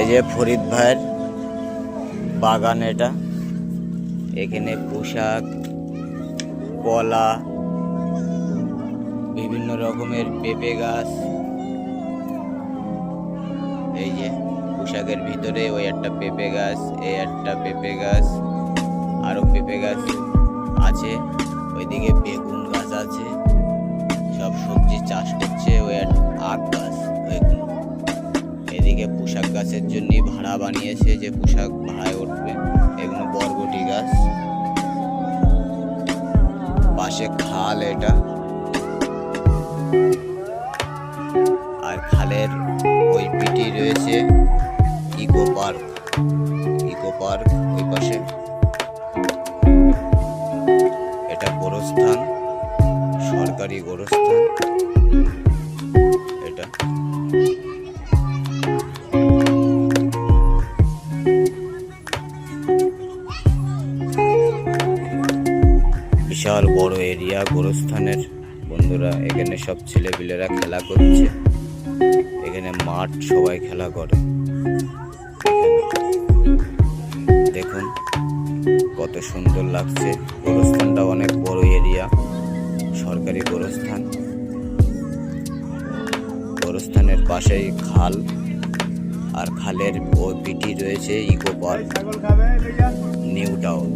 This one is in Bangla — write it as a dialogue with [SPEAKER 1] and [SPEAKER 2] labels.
[SPEAKER 1] এই যে ফরিদ ভাইয়ের বাগান এটা। এখানে পোশাক, কলা, বিভিন্ন রকমের পেঁপে গাছ। এই যে পোশাকের ভিতরে ওই একটা পেঁপে গাছ, এই একটা পেঁপে গাছ, আরও পেঁপে গাছ আছে। ওইদিকে বেগুন গাছ আছে। গাছের জন্য ভাড়া বানিয়েছে যে পোশাক ভাড়ায় উঠবে এগুলো বরবটি গাছ। পাশে খাল এটা। আর খালের ওই পিটি রয়েছে ইকো পার্ক। ইকো পার্ক ওই পাশে। এটা গোরস্থান, সরকারি গোরস্থান। বিশাল বড় এরিয়া গোরস্থানের। বন্ধুরা, এখানে সব ছেলেপিলেরা খেলা করছে। এখানে মাঠ সবাই খেলা করে। দেখুন, কত সুন্দর লাগছে। গোরস্থানটা অনেক বড় এরিয়া, সরকারি গোরস্থান। গোরস্থানের পাশেই খাল, আর খালের ওই পিটি রয়েছে ইকো পার্ক, নিউ টাউন।